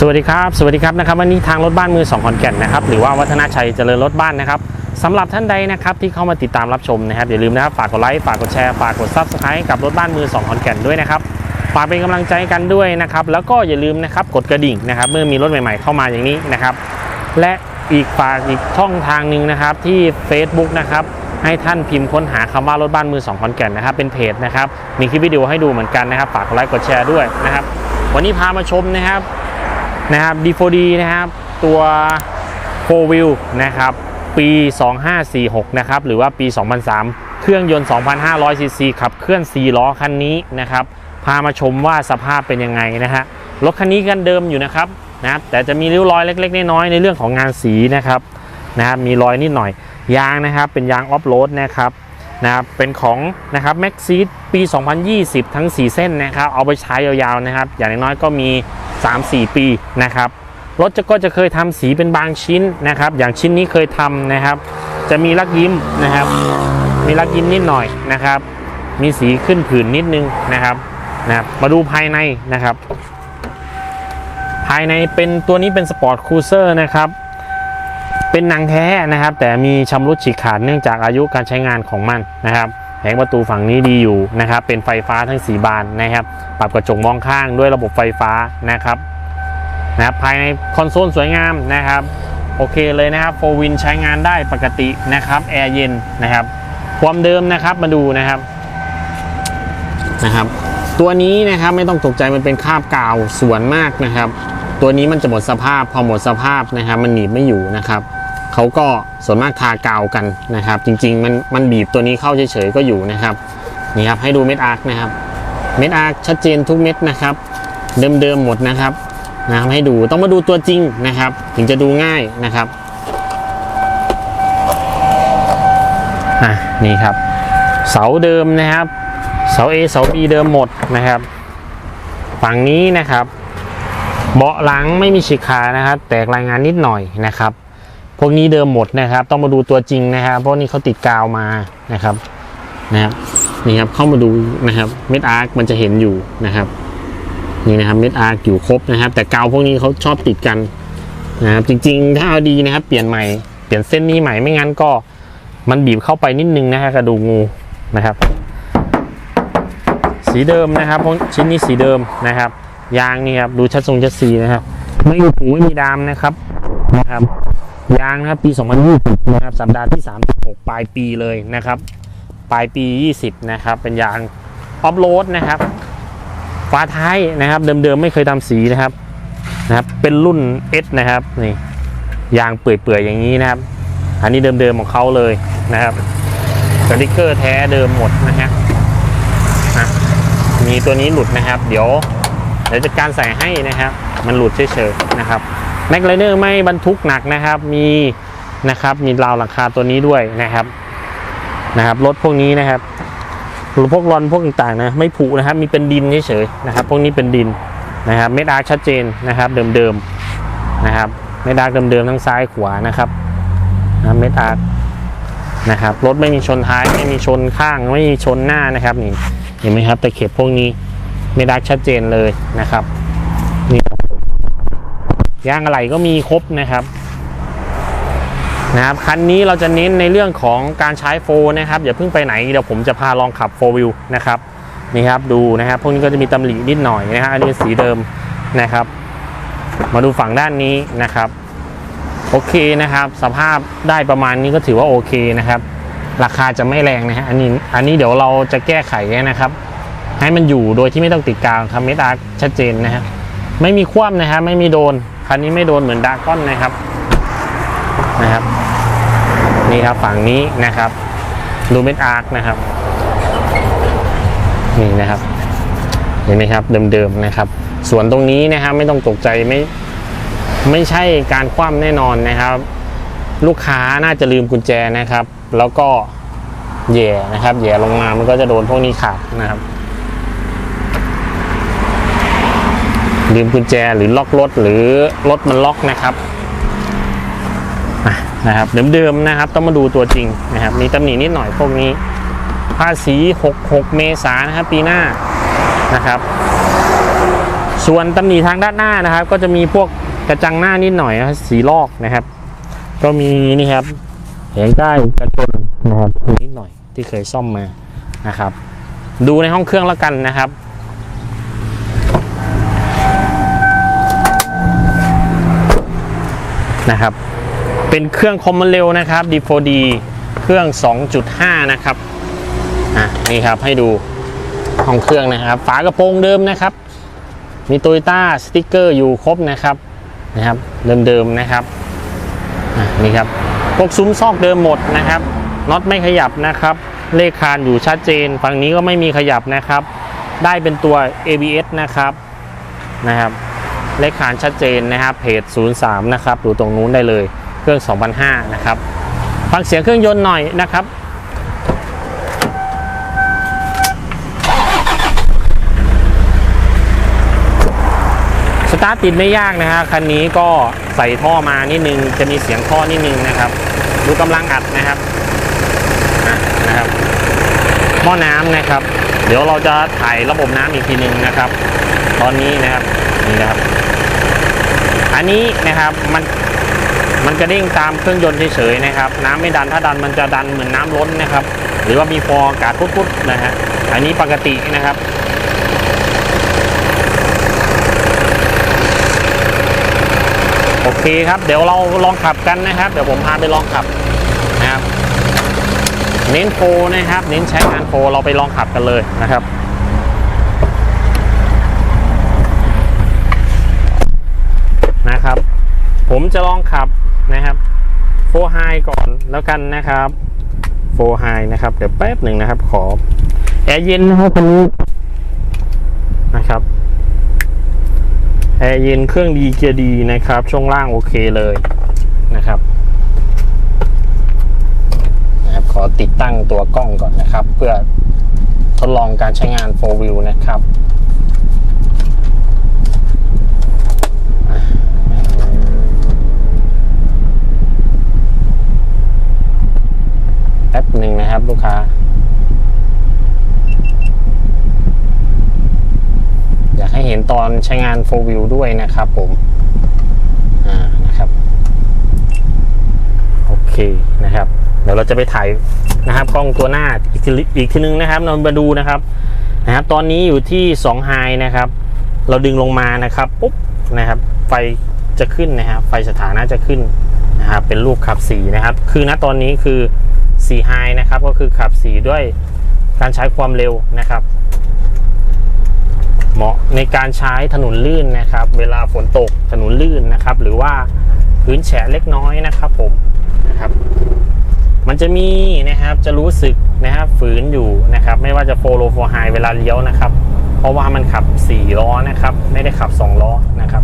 สวัสดีครับสวัสดีครับนะครับวันนี้ทางรถบ้านมือสองขอนแก่นนะครับหรือว่าวัฒนาชัยเจริญรถบ้านนะครับสำหรับท่านใดนะครับที่เข้ามาติดตามรับชมนะครับอย่าลืมนะครับฝากกดไลค์ฝากกดแชร์ฝากกดซับสไครต์กับรถบ้านมือสองขอนแก่นด้วยนะครับฝากเป็นกำลังใจกันด้วยนะครับแล้วก็อย่าลืมนะครับกดกระดิ่งนะครับเมื่อมีรถใหม่ๆเข้ามาอย่างนี้นะครับ และอีกฝากอีกช่องทางหนึ่งนะครับที่ Facebook นะครับให้ท่านพิมพ์ค้นหาคำว่ารถบ้านมือสองขอนแก่นนะครับเป็นเพจนะครับมีคลิปวิดีโอให้ดูเหมือนกันนะครับฝากกดไลค์กดแชร์ด้วยนะครับวันนี้พามาชมนะครับ นะครับ D4D นะครับตัว4 Wheel นะครับปี 2546 นะครับ หรือว่าปี 2003 เครื่องยนต์ 2,500 ซีซีขับเคลื่อน 4 ล้อคันนี้นะครับ พามาชมว่าสภาพเป็นยังไงนะฮะ รถคันนี้กันเดิมอยู่นะครับนะครับ แต่จะมีริ้วรอยเล็ก ๆ น้อยๆในเรื่องของงานสีนะครับนะครับมีรอยนิดหน่อย ยางนะครับเป็นยางออฟโรดนะครับนะครับเป็นของนะครับแม็กซีดปี 2020 ทั้ง 4 เส้นนะครับ เอาไปใช้ยาวๆนะครับ อย่างน้อยๆก็มี 3-4 ปีนะครับรถจะก็จะเคยทำสีเป็นบางชิ้นนะครับ อย่างชิ้นนี้เคยทำนะครับ จะมีลักยิ้มนะครับ มีลักยิ้มนิดหน่อยนะครับ มีสีขึ้นผื่นนิดนึงนะครับนะครับมาดูภายในนะครับ ภายในเป็นตัวนี้เป็นสปอร์ตคูเซอร์นะครับ เป็นหนังแท้นะครับ แต่มีชำรุดฉีกขาดเนื่องจากอายุการใช้งานของมันนะครับ งประตูฝั่งนี้ดีอยู่นะครับ เป็นไฟฟ้าทั้ง4บานนะครับ ปรับกระจกมองข้างด้วยระบบไฟฟ้านะครับนะครับภายในคอนโซลสวยงามนะครับ โอเคเลยนะครับโฟวินใช้งานได้ปกตินะครับแอร์เย็นนะครับ ความเดิมนะครับมาดูนะครับนะครับ ตัวนี้นะครับไม่ต้องตกใจมันเป็นคาบกาวส่วนมากนะครับ ตัวนี้มันจะหมดสภาพพอหมดสภาพนะครับ มันหนีบไม่อยู่นะครับ เขาก็ส่วนมากทากาวกันนะครับ จริงๆมันมันบีบตัวนี้เข้าเฉยๆก็อยู่นะครับนี่ครับให้ดูเม็ดอาร์คนะครับ เม็ดอาร์คชัดเจนทุกเม็ดนะครับ เดิมๆหมดนะครับนะครับให้ดูต้องมาดูตัวจริงนะครับ ถึงจะดูง่ายนะครับอะนี่ครับ เสาเดิมนะครับ เสา A เสา B เดิมหมดนะครับ ฝั่งนี้นะครับ เบาะหลังไม่มีฉีกขาดนะครับ แตกรายงานนิดหน่อยนะครับ พวกนี้เดิมหมดนะครับ ต้องมาดูตัวจริงนะครับเพราะนี่เขาติดกาวมานะครับนะครับนี่ครับเข้ามาดูนะครับเม็ดอาร์คมันจะเห็นอยู่นะครับนี่นะครับเม็ดอาร์คอยู่ครบนะครับ แต่กาวพวกนี้เขาชอบติดกันนะครับจริงๆถ้าเอาดีนะครับ เปลี่ยนใหม่เปลี่ยนเส้นนี้ใหม่ไม่งั้นก็มันบีบเข้าไปนิดนึงนะฮะกระดูกงูนะครับ สีเดิมนะครับชิ้นนี้สีเดิมนะครับ ยางนี่ครับดูชัดทรงชัดสีนะครับ ไม่มีผูไม่มีดามนะครับนะครับ ยางนะครับปี 2020 นะครับสัปดาห์ที่ 36 ปลายปีเลยนะครับ ปลายปี 20 นะครับ เป็นยางออฟโรดนะครับฝาท้ายนะครับ เดิมๆไม่เคยทำสีนะครับนะครับ เป็นรุ่น S นะครับนี่ยางเปื่อยๆอย่างนี้นะครับ อันนี้เดิมๆของเขาเลยนะครับสติกเกอร์แท้เดิมหมดนะฮะมีตัวนี้หลุดนะครับ เดี๋ยวเดี๋ยวจัดการใส่ให้นะครับ มันหลุดเฉยๆนะครับ แม็กไลเนอร์ไม่บรรทุกหนักนะครับ มีนะครับมีราวหลังคาตัวนี้ด้วยนะครับนะครับรถพวกนี้นะครับหรถพวกรอนพวกต่างๆนะไม่ผุนะครับ มีเป็นดินเฉยๆนะครับ พวกนี้เป็นดินนะครับเม็ดอาร์ชัดเจนนะครับ เดิมๆนะครับเม็ดอาร์เดิมๆทั้งซ้ายขวานะครับนะเม็ดอาร์นะครับรถไม่มีชนท้ายไม่มีชนข้างไม่มีชนหน้านะครับนี่เห็นไหมครับตะเข็บพวกนี้เม็ดอาร์ชัดเจนเลยนะครับ ยางอะไหล่ก็มีครบนะครับนะครับคันนี้เราจะเน้นในเรื่องของการใช้โฟนะครับอย่าเพิ่งไปไหนเดี๋ยวผมจะพาลองขับโฟวิวนะครับนี่ครับดูนะครับพวกนี้ก็จะมีตำหนินิดหน่อยนะฮะอันนี้สีเดิมนะครับ มาดูฝั่งด้านนี้นะครับโอเคนะครับ สภาพได้ประมาณนี้ก็ถือว่าโอเคนะครับ ราคาจะไม่แรงนะฮะอันนี้อันนี้เดี๋ยวเราจะแก้ไขนะครับ ให้มันอยู่โดยที่ไม่ต้องติดกาวครับเมตาชัดเจนนะฮะไม่มีคว่ำนะครับไม่มีโดน คันนี้ไม่โดนเหมือนดาก้อนนะครับนะครับ นี่ครับฝั่งนี้นะครับ ดูเม็ดอาร์คนะครับ นี่นะครับ เห็นไหมครับเดิมๆนะครับ ส่วนตรงนี้นะครับไม่ต้องตกใจไม่ไม่ใช่การคว่ำแน่นอนนะครับ ลูกค้าน่าจะลืมกุญแจนะครับ แล้วก็แย่นะครับแย่ลงมามันก็จะโดนพวกนี้ขาดนะครับ ลืมกุญแจหรือล็อกรถหรือรถมันล็อกนะครับนะครับเดิมๆนะครับต้องมาดูตัวจริงนะครับมีตำหนินิดหน่อยพวกนี้ ภาษี 66 เมษายนนะครับปีหน้านะครับ ส่วนตำหนิทางด้านหน้านะครับ ก็จะมีพวกกระจังหน้านิดหน่อยสีลอกนะครับ ก็มีนี่ครับแผงใต้กระจนนะครับนิดหน่อยที่เคยซ่อมมานะครับ ดูในห้องเครื่องแล้วกันนะครับ นะครับ เป็นเครื่องคอมมอนเร็วนะครับ D4D เครื่อง 2.5 นะครับอะนี่ครับให้ดูห้องเครื่องนะครับ ฝากระโปรงเดิมนะครับ มีโตโยต้าสติกเกอร์อยู่ครบนะครับนะครับเดิมๆนะครับอะนี่ครับพวกซุ้มซอกเดิมหมดนะครับน็อตไม่ขยับนะครับ เลขคานอยู่ชัดเจน ฝั่งนี้ก็ไม่มีขยับนะครับ ได้เป็นตัว ABS นะครับนะครับ เลขคานชัดเจนนะครับเพจ03 นะครับดูตรงนู้นได้เลยเครื่อง 2005 นะครับฟังเสียงเครื่องยนต์หน่อยนะครับสตาร์ทติดไม่ยากนะฮะคันนี้ก็ใส่ท่อมานิดนึง จะมีเสียงท่อนิดนึงนะครับ ดูกำลังอัดนะครับนะครับหม้อน้ำนะครับ เดี๋ยวเราจะถ่ายระบบน้ำอีกทีหนึ่งนะครับ ตอนนี้นะครับนี่นะครับ อันนี้นะครับมันมันกระเด้งตามเครื่องยนต์เฉยๆนะครับ น้ำไม่ดันถ้าดันมันจะดันเหมือนน้ำล้นนะครับ หรือว่ามีฟองอากาศพุดๆนะฮะอันนี้ปกตินะครับโอเคครับ เดี๋ยวเราลองขับกันนะครับ เดี๋ยวผมพาไปลองขับนะครับ เน้นโฟนะครับ เน้นใช้งานโฟเราไปลองขับกันเลยนะครับ ผมจะลองขับนะครับโฟไฮก่อนแล้วกันนะครับโฟไฮนะครับ เดี๋ยวแป๊บหนึ่งนะครับ ขอแอร์เย็นนะครับคันนี้นะครับแอร์เย็นเครื่องดีเกียร์ดีนะครับ ช่วงล่างโอเคเลยนะครับนะครับ ขอติดตั้งตัวกล้องก่อนนะครับ เพื่อทดลองการใช้งาน4 view นะครับห นะครับ ลูกค้า อยากให้เห็นตอนใช้งาน4 view ด้วยนะครับผม อ่านะครับ โอเคนะครับ เดี๋ยวเราจะไปถ่ายนะครับกล้องตัวหน้าอีกทีอีกทีนึงนะครับเรามาดูนะครับนะครับ ตอนนี้อยู่ที่2ไฮนะครับ เราดึงลงมานะครับปุ๊บนะครับ ไฟจะขึ้นนะครับไฟสถานะจะขึ้นนะครับเป็นรูปขับสีนะครับ คือณตอนนี้คือ 4ไฮนะครับก็คือขับสีด้วยการใช้ความเร็วนะครับ เหมาะในการใช้ถนนลื่นนะครับ เวลาฝนตกถนนลื่นนะครับ หรือว่าพื้นแฉะเล็กน้อยนะครับผมนะครับ มันจะมีนะครับจะรู้สึกนะครับฝืนอยู่นะครับ ไม่ว่าจะโฟโลโฟไฮเวลาเลี้ยวนะครับ เพราะว่ามันขับ4ล้อนะครับ ไม่ได้ขับ 2 ล้อนะครับ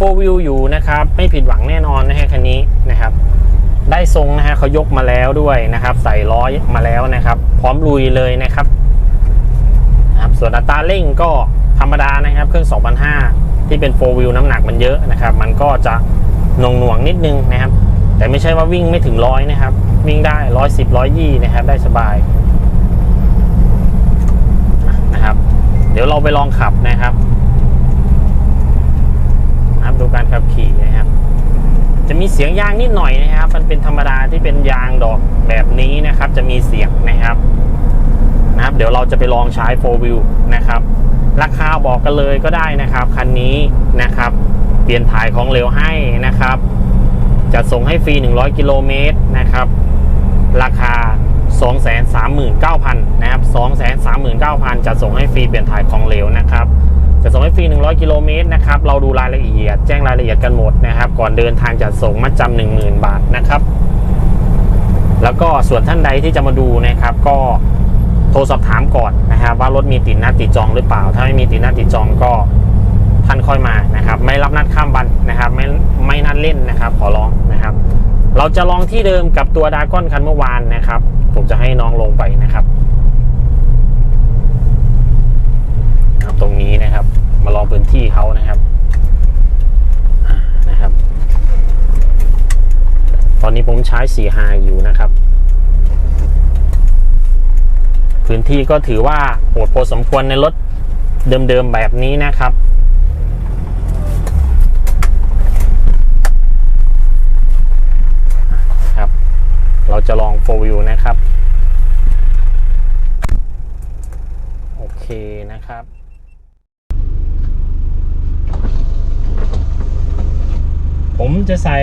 โฟวิวอยู่นะครับ ไม่ผิดหวังแน่นอนนะฮะคันนี้นะครับ ได้ทรงนะฮะเขายกมาแล้วด้วยนะครับ ใส่ล้อมาแล้วนะครับ พร้อมลุยเลยนะครับนะครับ ส่วนอัตราเร่งก็ธรรมดานะครับ เครื่อง 2005 ที่เป็น4 wheel น้ำหนักมันเยอะนะครับ มันก็จะหน่วงหน่วงๆนิดนึงนะครับ แต่ไม่ใช่ว่าวิ่งไม่ถึงร้อยนะครับ วิ่งได้ร้อยสิบร้อยยี่นะครับ ได้สบายนะครับ เดี๋ยวเราไปลองขับนะครับ นะครับ ดูการขับขี่นะครับ จะมีเสียงยางนิดหน่อยนะครับ มันเป็นธรรมดาที่เป็นยางดอกแบบนี้นะครับ จะมีเสียงนะครับ นะครับ เดี๋ยวเราจะไปลองใช้4 wheel นะครับ ราคาบอกกันเลยก็ได้นะครับ คันนี้นะครับ เปลี่ยนถ่ายของเหลวให้นะครับจะส่งให้ฟรี 100 กิโลเมตรนะครับ ราคา239,000 นะครับ 239,000จะส่งให้ฟรีเปลี่ยนถ่ายของเหลวนะครับ จะส่งให้ฟรี 100 กิโลเมตรนะครับ เราดูรายละเอียด แจ้งรายละเอียดกันหมดนะครับ ก่อนเดินทางจะส่งมัดจำ10,000 บาทนะครับ แล้วก็ส่วนท่านใดที่จะมาดูนะครับ ก็โทรสอบถามก่อนนะครับ ว่ารถมีติดนัดติดจองหรือเปล่า ถ้าไม่มีติดนัดติดจองก็ท่านค่อยมานะครับ ไม่รับนัดข้ามวันนะครับ ไม่ไม่นัดเล่นนะครับ ขอร้องนะครับ เราจะลองที่เดิมกับตัวดาก้อนคันเมื่อวานนะครับ ผมจะให้น้องลงไปนะครับ นะครับตรงนี้นะครับ มาลองพื้นที่เขานะครับนะครับ ตอนนี้ผมใช้สีไฮอยู่นะครับ พื้นที่ก็ถือว่าโหดพอสมควรในรถเดิมๆแบบนี้นะครับครับเราจะลอง4 view นะครับ โอเคนะครับ ผมจะใส่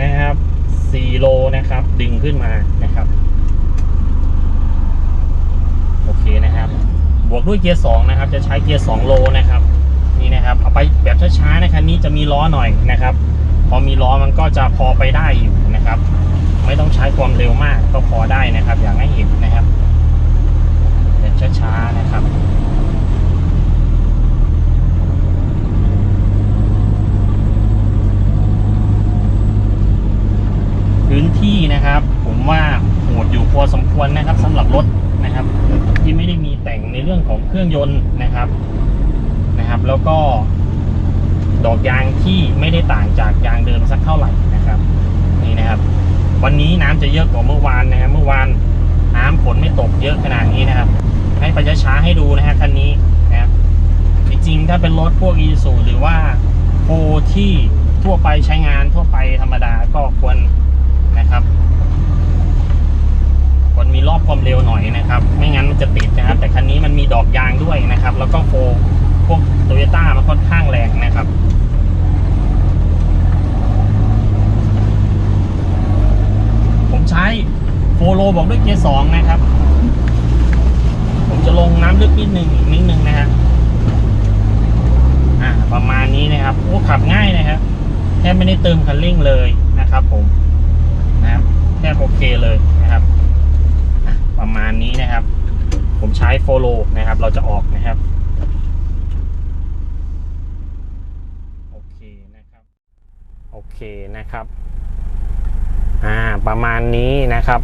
นะครับ4โลนะครับ ดึงขึ้นมานะครับ โอเคนะครับ บวกด้วยเกียร์2นะครับ จะใช้เกียร์2โลนะครับ นี่นะครับ เอาไปแบบช้าๆนะครับนี้จะมีล้อหน่อยนะครับ พอมีล้อมันก็จะพอไปได้อยู่นะครับ ไม่ต้องใช้ความเร็วมากก็พอได้นะครับ อย่างให้เห็นนะครับแบบช้าๆนะครับ พื้นที่นะครับ ผมว่าโหดอยู่พอสมควรนะครับสำหรับรถนะครับ ที่ไม่ได้มีแต่งในเรื่องของเครื่องยนต์นะครับนะครับ แล้วก็ ดอกยางที่ไม่ได้ต่างจากยางเดิมสักเท่าไหร่นะครับ นี่นะครับ วันนี้น้ำจะเยอะกว่าเมื่อวานนะครับ เมื่อวานน้ำฝนไม่ตกเยอะขนาดนี้นะครับ ให้ไปช้าให้ดูนะฮะคันนี้นะครับจริงๆถ้าเป็นรถพวกอีซูหรือว่าโฟที่ทั่วไปใช้งานทั่วไปธรรมดาก็ควร นะครับควรมีรอบความเร็วหน่อยนะครับ ไม่งั้นมันจะติดนะครับ แต่คันนี้มันมีดอกยางด้วยนะครับ แล้วก็โฟพวกโตโยต้ามันค่อนข้างแรงนะครับผมใช้โฟโลบอกด้วยเกียร์สองนะครับ ผมจะลงน้ำลึกนิดนึงอีกนิดนึงนะฮะอ่าประมาณนี้นะครับโอ้ขับง่ายนะครับแทบไม่ได้เติมคันเร่งเลยนะครับผม นะครับแทบโอเคเลยนะครับ ประมาณนี้นะครับ ผมใช้โฟโลนะครับ เราจะออกนะครับโอเคนะครับโอเคนะครับอ่าประมาณนี้นะครับ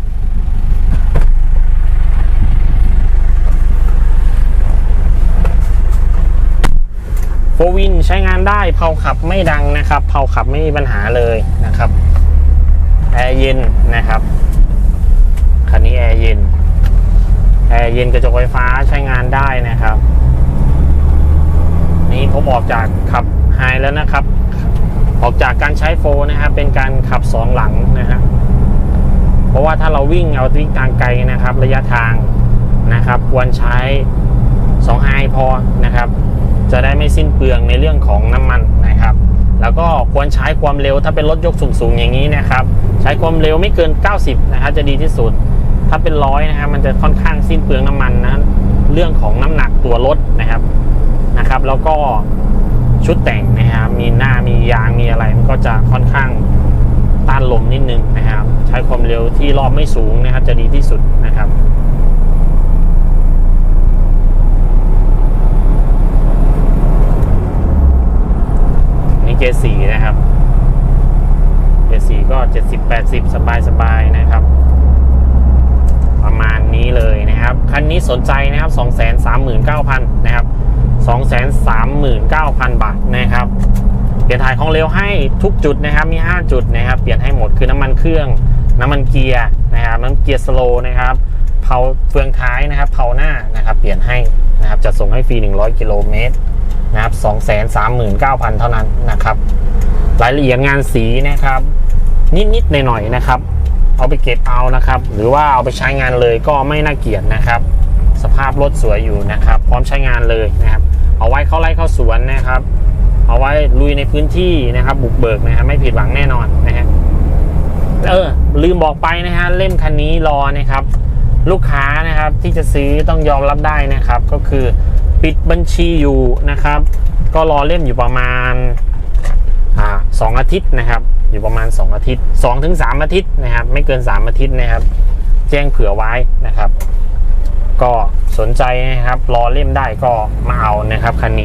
โฟวินใช้งานได้เผาขับไม่ดังนะครับเผาขับไม่มีปัญหาเลยนะครับ แอร์เย็นนะครับ คันนี้แอร์เย็น แอร์เย็นกระจกไฟฟ้าใช้งานได้นะครับ นี่ผมออกจากขับไฮแล้วนะครับ ออกจากการใช้โฟนะครับเป็นการขับสองหลังนะฮะ เพราะว่าถ้าเราวิ่งเอาวิ่งทางไกลนะครับ ระยะทางนะครับ ควรใช้2ไฮพอนะครับ จะได้ไม่สิ้นเปลืองในเรื่องของน้ำมันนะครับ แล้วก็ควรใช้ความเร็วถ้าเป็นรถยกสูงๆอย่างนี้นะครับ ช้ความเร็วไม่เกิน 90 นะครับจะดีที่สุด ถ้าเป็นร้อยนะครับมันจะค่อนข้างสิ้นเปลืองน้ำมันนะเรื่องของน้ำหนักตัวรถนะครับนะครับ แล้วก็ชุดแต่งนะครับมีหน้ามียางมีอะไรมันก็จะค่อนข้างต้านลมนิดนึงนะครับ ใช้ความเร็วที่รอบไม่สูงนะครับ จะดีที่สุดนะครับนี่เกียร์สี่นะครับ เกียร์สี่ก็เจ็ดสิบแปดสิบสบายสบายๆนะครับ ประมาณนี้เลยนะครับ คันนี้สนใจนะครับสองแสนสามหมื่นเก้าพันนะครับสองแสนสามหมื่นเก้าพันบาทนะครับ เปลี่ยนถ่ายของเร็วให้ทุกจุดนะครับ มี 5 จุดนะครับ เปลี่ยนให้หมดคือน้ำมันเครื่อง น้ำมันเกียร์นะครับน้ำเกียร์สโลนะครับเผาเฟืองท้ายนะครับเผาหน้านะครับ เปลี่ยนให้นะครับจะส่งให้ฟรี 100 กิโลเมตรนะครับ 239,000 เท่านั้นนะครับ รายละเอียดงานสีนะครับ นิดๆหน่อยๆนะครับ เอาไปเก็บเอานะครับ หรือว่าเอาไปใช้งานเลยก็ไม่น่าเกลียดนะครับ สภาพรถสวยอยู่นะครับ พร้อมใช้งานเลยนะครับ เอาไว้เข้าไร่เข้าสวนนะครับ เอาไว้ลุยในพื้นที่นะครับ บุกเบิกนะครับไม่ผิดหวังแน่นอนนะฮะเออลืมบอกไปนะฮะเล่มคันนี้รอนะครับ ลูกค้านะครับที่จะซื้อต้องยอมรับได้นะครับ ก็คือปิดบัญชีอยู่นะครับ ก็รอเล่มอยู่ประมาณ สองอาทิตย์นะครับ อยู่ประมาณ 2 อาทิตย์2ถึง3อาทิตย์นะครับ ไม่เกิน 3 อาทิตย์นะครับ แจ้งเผื่อไว้นะครับ ก็สนใจนะครับ รอเล่มได้ก็มาเอานะครับคันนี้